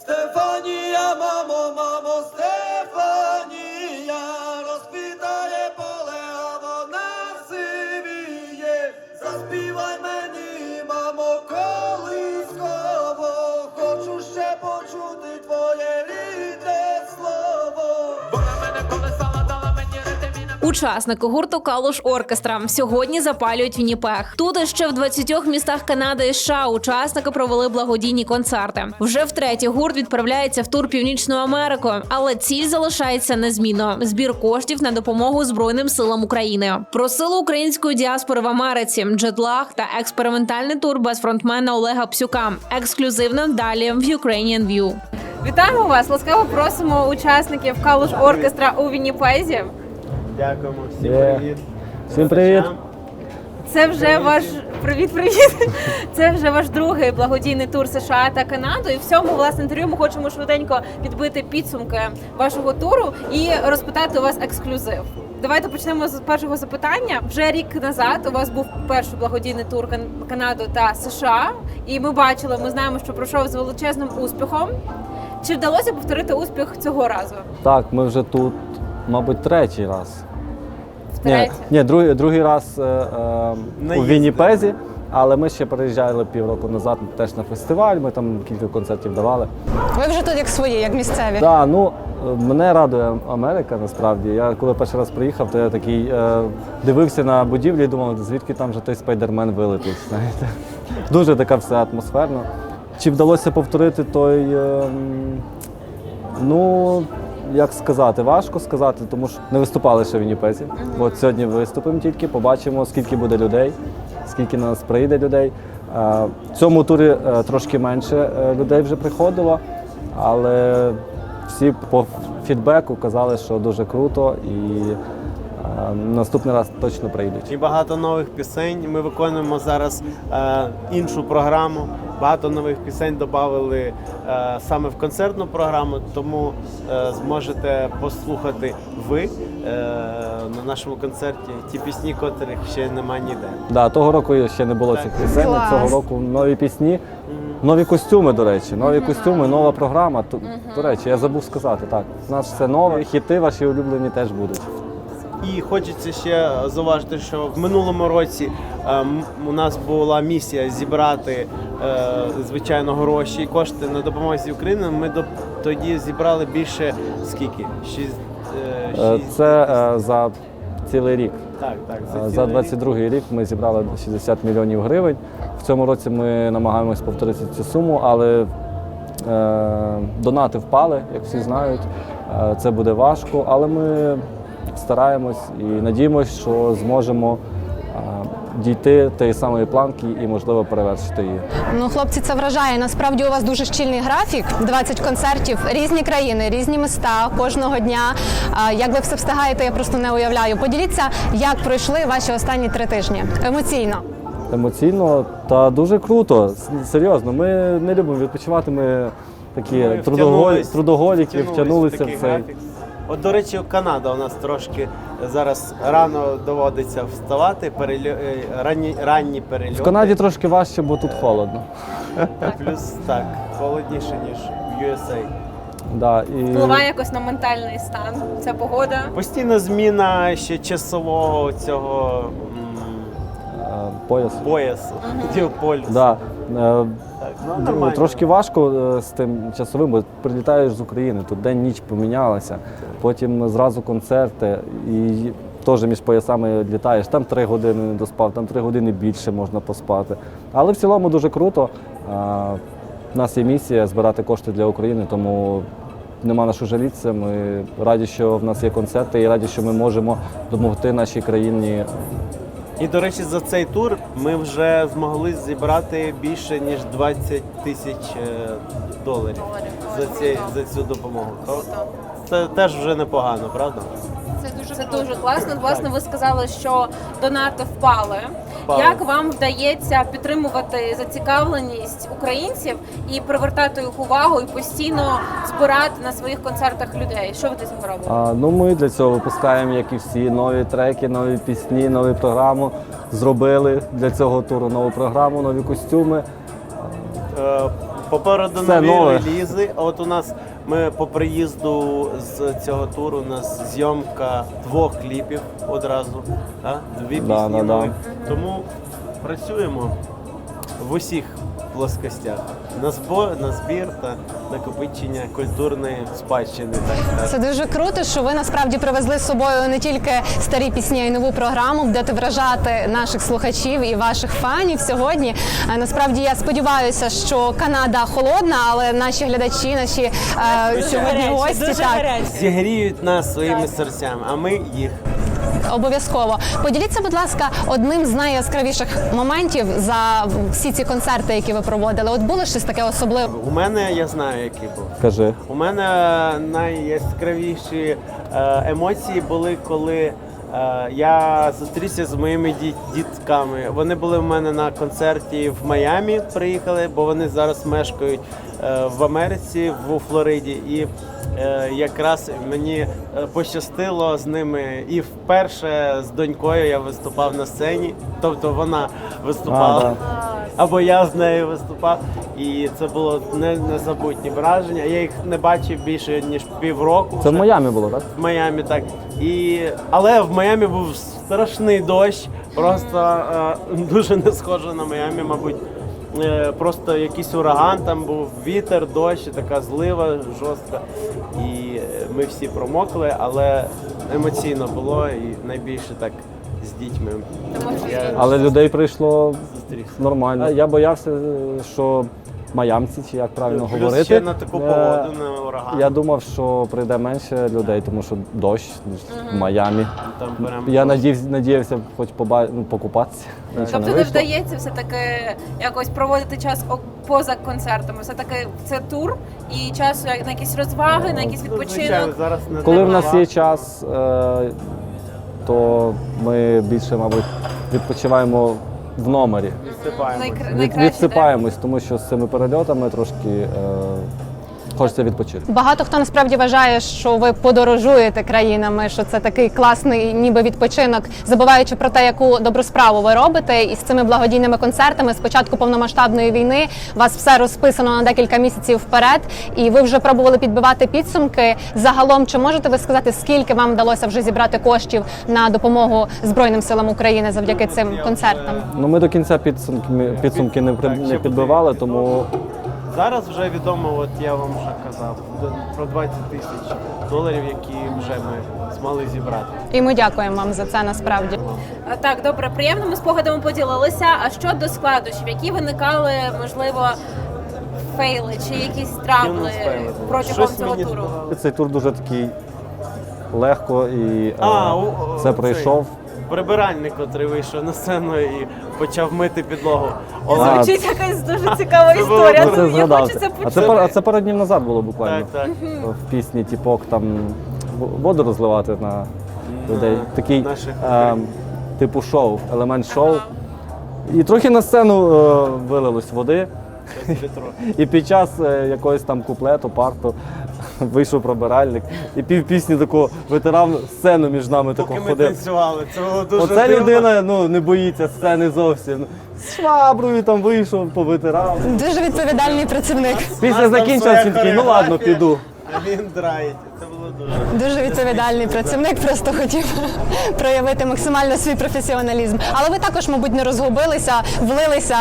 Стефанія, мамо, мамо, Стефанія, розпитає поле, а вона сивіє. Заспівай мені, мамо, колисково, хочу ще почути твоє рідне слово. Учасники гурту Калуш Оркестра сьогодні запалюють Вінніпех. Тут ще в 20 містах Канади і США учасники провели благодійні концерти. Вже втретє гурт відправляється в тур Північною Америкою, але ціль залишається незмінно: збір коштів на допомогу Збройним силам України. Про силу української діаспори в Америці, джетлаг та експериментальний тур без фронтмена Олега Псюка. Ексклюзивно далі в Ukrainian View. Вітаємо вас! Ласкаво просимо учасників Калуш Оркестра у Вінніпезі. Дякуємо, всім Є. привіт. Всім привіт. Це вже ваш привіт, привіт. Це вже ваш другий благодійний тур США та Канаду. І в цьому власне інтерв'ю ми хочемо швиденько підбити підсумки вашого туру і розпитати у вас ексклюзив. Давайте почнемо з першого запитання. Вже рік назад у вас був перший благодійний тур Кан- Канаду та США, і ми бачили, ми знаємо, що пройшов з величезним успіхом. Чи вдалося повторити успіх цього разу? Так, ми вже тут, мабуть, третій раз. Ні, ні другий, другий раз е, е, у Вінніпезі, але ми ще переїжджали півроку назад теж на фестиваль, ми там кілька концертів давали. Ви вже тут як свої, як місцеві. Так, ну е, мене радує Америка насправді. Я коли перший раз приїхав, то я такий е, дивився на будівлі і думав, звідки там вже той спайдермен вилетить. Знаєте? Дуже така все атмосферно. Чи вдалося повторити той. е, ну, як сказати, важко сказати, тому що не виступали ще в Вінніпезі. От сьогодні виступимо тільки, побачимо, скільки буде людей, скільки на нас прийде людей. Е, В цьому турі е, трошки менше е, людей вже приходило, але всі по фідбеку казали, що дуже круто і наступний раз точно прийдуть. І багато нових пісень. Ми виконуємо зараз е, іншу програму. Багато нових пісень додали е, саме в концертну програму, тому е, зможете послухати ви е, на нашому концерті ті пісні, котрих ще немає ніде. Да, того року ще не було Так. цих пісень. Клас. Цього року нові пісні, нові костюми, до речі, нові костюми, нова програма. До речі, я забув сказати, так. У нас все нове, хіти ваші улюблені теж будуть. І хочеться ще зауважити, що в минулому році ем, у нас була місія зібрати е, звичайно гроші, кошти на допомозі Україні. Ми до, тоді зібрали більше скільки? Шість, е, Е, шість- Це за цілий рік. так, так, За рік. 22 рік ми зібрали 60 мільйонів гривень. В цьому році ми намагаємось повторити цю суму, але донати впали, як всі знають. Це буде важко, але ми стараємось і надіємось, що зможемо е, дійти тієї самої планки і, можливо, перевершити її. Ну, хлопці, це вражає. Насправді у вас дуже щільний графік, 20 концертів, різні країни, різні міста кожного дня. Як ви все встигаєте, я просто не уявляю. Поділіться, як пройшли ваші останні три тижні емоційно. Емоційно та дуже круто. Серйозно, ми не любимо відпочивати. Ми такі Ми трудоголі, втягнулись- трудоголіки, втягнулися в цей. графік. От, до речі, Канада у нас трошки зараз рано доводиться вставати, перельо... е, ранні, ранні перельоти. В Канаді трошки важче, бо тут холодно. Плюс так, холодніше, ніж в USA. Да, і... Впливає якось на ментальний стан. Ця погода. Постійна зміна ще часового цього м, е, пояс. поясу, геополюсу. Да. Е, ну. Трошки важко е, з тим часовим, бо прилітаєш з України, тут день ніч помінялася, потім зразу концерти і теж між поясами літаєш. Там три години не доспав, там три години більше можна поспати. Але в цілому дуже круто. У нас є місія збирати кошти для України, тому нема на що жалітися. Ми раді, що в нас є концерти, і раді, що ми можемо допомогти нашій країні І до речі, за цей тур ми вже змогли зібрати більше ніж 20 тисяч е, доларів за, ці, за цю допомогу. То це теж вже непогано, правда? Це дуже це дуже класно. Власне, ви сказали, що донати впали. Як вам вдається підтримувати зацікавленість українців і привертати їх увагу і постійно збирати на своїх концертах людей? Що ви для цього робите? А, ну ми для цього випускаємо, як і всі, нові треки, нові пісні, нову програму. Зробили для цього туру нову програму, нові костюми. Е, Попереду Все нові нове. релізи. А от у нас ми по приїзду з цього туру у нас зйомка двох кліпів одразу. Да? Дві пісні да, да. нові. Тому працюємо в усіх плоскостях. На збор, на збір та накопичення культурної спадщини. Так сказати. Це дуже круто, що ви насправді привезли з собою не тільки старі пісні, а й нову програму, будете вражати наших слухачів і ваших фанів сьогодні. Е, Насправді я сподіваюся, що Канада холодна, але наші глядачі, наші е, сьогодні гості так Зігріють нас своїми серцями, а ми їх. Обов'язково. Поділіться, будь ласка, одним з найяскравіших моментів за всі ці концерти, які ви проводили. От було щось таке особливе. У мене я знаю, який був. Кажи. У мене найяскравіші е, емоції були, коли е, я зустрівся з моїми ді- дітками. Вони були в мене на концерті в Майамі, приїхали, бо вони зараз мешкають в Америці, в Флориді. І е, якраз мені е, пощастило з ними. І вперше з донькою я виступав на сцені, тобто вона виступала. А, да. Або я з нею виступав, і це було не, незабутні враження. Я їх не бачив більше ніж півроку. Це в. Майамі було, так? в Майамі, так. І... Але в Майамі був страшний дощ, просто е, дуже не схоже на Майамі, мабуть. Е, просто якийсь ураган, там був вітер, дощ, така злива жорстка. І ми всі промокли, але емоційно було і найбільше так з дітьми. Я Але людей прийшло зустрівся. нормально. Я боявся, що майамці, чи як правильно Плюс говорити. ще на таку е, погоду, на ураган. Я думав, що прийде менше людей, тому що дощ в Майамі. Там прям Я надіявся, надіявся хоч поба... ну, покупатися. Нічого Тобто не вийшло. вдається все таки якось проводити час о- поза концертами. Все таки це тур і час як- на якісь розваги, на якийсь Ну, звичайно, відпочинок. зараз не Коли в нас є час, е, то ми більше, мабуть, відпочиваємо в номері. Відсипаємось. Від, відсипаємось, тому що з цими перельотами трошки е, хочеться відпочити. Багато хто насправді вважає, що ви подорожуєте країнами, що це такий класний, ніби відпочинок, забуваючи про те, яку добру справу ви робите. І з цими благодійними концертами з початку повномасштабної війни вас все розписано на декілька місяців вперед, і ви вже пробували підбивати підсумки. Загалом, чи можете ви сказати, скільки вам вдалося вже зібрати коштів на допомогу Збройним силам України завдяки цим концертам? Ну ми до кінця підсумки, підсумки не, не підбивали, тому Зараз вже відомо, от я вам вже казав, про 20 тисяч доларів, які вже ми змогли зібрати. І ми дякуємо вам за це насправді. Так, добре, приємними спогадами поділилися. А що до складнощів, які виникали, можливо, фейли чи якісь трабли були? протягом Щось цього мені туру? здавалося. цей тур дуже такий легко і е, А, о- о, все цей пройшов. Прибиральник, котрий вийшов на сцену і почав мити підлогу. Олег, Звучить якась дуже цікава Це історія. Це я згадав. хочу це А це, почути. пар- а це пару днів назад було буквально. так, так. В пісні Тіпок там в- воду розливати на людей. Такий наших е, типу шоу, елемент шоу. І трохи на сцену е, вилилось води. І під час е, якогось там куплету, парту вийшов пробиральник і пів пісні такого витирав сцену між нами таку Поки ми ходив. танцювали, це було дуже Оце дивно. людина ну, не боїться сцени зовсім. З шваброю там вийшов, повитирав. Дуже відповідальний працівник. Після там закінчилось, він такий, ну ладно, хореографія, піду. Він драїть. Це було дуже. Дуже відповідальний працівник, просто хотів проявити максимально свій професіоналізм. Але ви також, мабуть, не розгубилися, влилися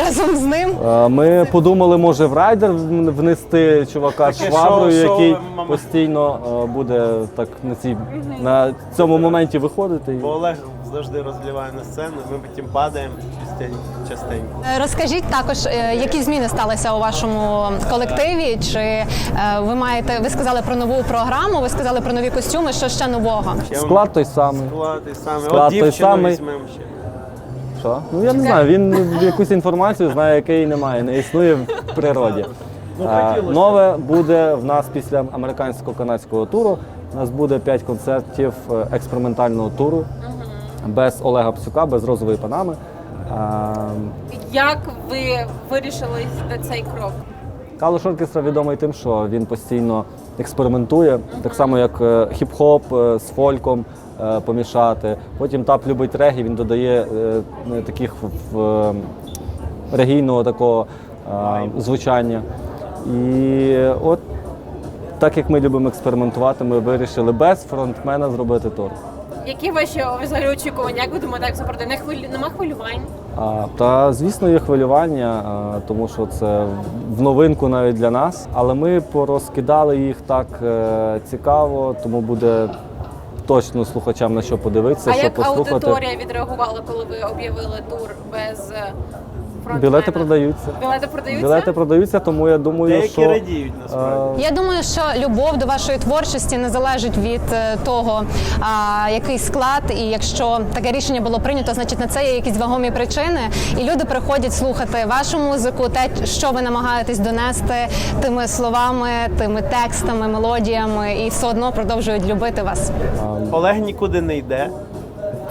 разом з ним. Е, Ми подумали, може в райдер внести чувака Таке шваброю, шоу- шоу, який мама. постійно е, буде так на цій на цьому моменті виходити. Бо Олег завжди розливає на сцену, ми потім падаємо частенько. Е, Розкажіть також, е, які зміни сталися у вашому колективі? Чи е, ви маєте ви сказали про нову програму? Ви сказали про нові костюми? Що ще нового? Склад той самий. Склад той самий. Склад От той дівчину самий. візьмемо ще. Що? Ну я не знаю. Він якусь інформацію знає, якої немає, не існує в природі. Ну, А. Нове буде в нас після американсько-канадського туру. У нас буде 5 концертів експериментального туру без Олега Псюка, без розової панами. А, Як ви вирішили на цей крок? Калуш оркестра відомий тим, що він постійно експериментує, так само як е, хіп-хоп е, з фольком е, помішати. Потім тап любить регі, він додає таких в- регійного такого звучання. І от так як ми любимо експериментувати, ми вирішили без фронтмена зробити тур. Які ваші взагалі очікування? Як ви думаєте, як це пройде? Не хвилю... Нема хвилювань? А, Та звісно, є хвилювання, а, тому що це в новинку навіть для нас. Але ми порозкидали їх так е, цікаво, тому буде точно слухачам на що подивитися, а що як послухати. аудиторія відреагувала, коли ви об'явили тур без е, фронтмена? Білети продаються. Білети продаються? Білети продаються, тому я думаю, Деякі що радіють насправді. Я думаю, що любов до вашої творчості не залежить від е, того, а, який склад, і якщо таке рішення було прийнято, значить на це є якісь вагомі причини. І люди приходять слухати вашу музику, те, що ви намагаєтесь донести тими словами, тими текстами, мелодіями, і все одно продовжують любити вас. Олег нікуди не йде.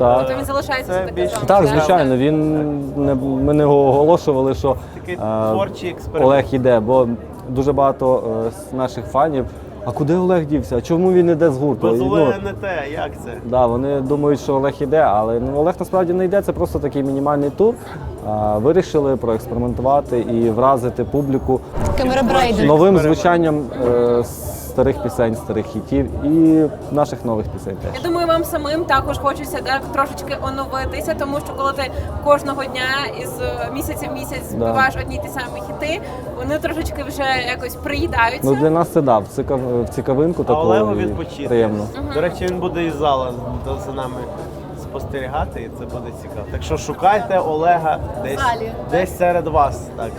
Так. То він залишається Це за таке більше- з вами, Так, звичайно, він не ми не оголошували, що Такий е, творчий експеримент. Олег іде, бо дуже багато е, з наших фанів. А куди Олег дівся? А чому він іде з гурту? Без І, ну, не те, як це? Да, вони думають, що Олег іде, але ну, Олег насправді не йде, це просто такий мінімальний тур. А, вирішили проекспериментувати і вразити публіку новим звучанням е, старих пісень, старих хітів і наших нових пісень теж. Я думаю, вам самим також хочеться так трошечки оновитися, тому що коли ти кожного дня із е, місяця в місяць Да. збиваєш одні й ті самі хіти, вони трошечки вже якось приїдаються. Ну для нас це дав цікав, в цікавинку А таку Олегу і відпочити. приємно. До речі, він буде із зала до- за нами спостерігати, і це буде цікаво. Так що шукайте Олега десь, Залі. десь серед вас. Так.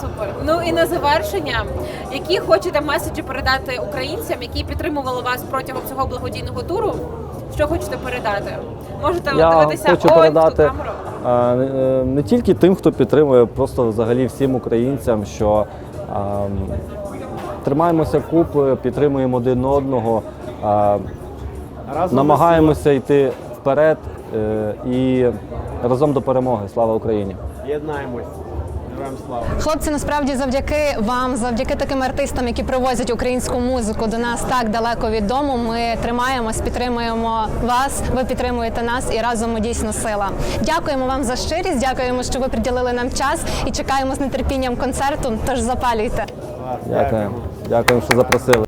Супер. Ну і на завершення, які хочете меседжі передати українцям, які підтримували вас протягом цього благодійного туру? Що хочете передати? Можете Я дивитися хочу ось в ту передати камеру. а, не- е, не тільки тим, хто підтримує, просто взагалі всім українцям, що а, тримаємося купи, підтримуємо один одного, а, Разом намагаємося йти вперед е, і разом до перемоги. Слава Україні! єднаємось. Героям слава. Хлопці, насправді завдяки вам, завдяки таким артистам, які привозять українську музику до нас так далеко від дому. Ми тримаємось, підтримуємо вас. Ви підтримуєте нас і разом ми дійсно сила. Дякуємо вам за щирість. Дякуємо, що ви приділили нам час і чекаємо з нетерпінням концерту. Тож запалюйте. Клас, Дякую. Дякуємо, що запросили.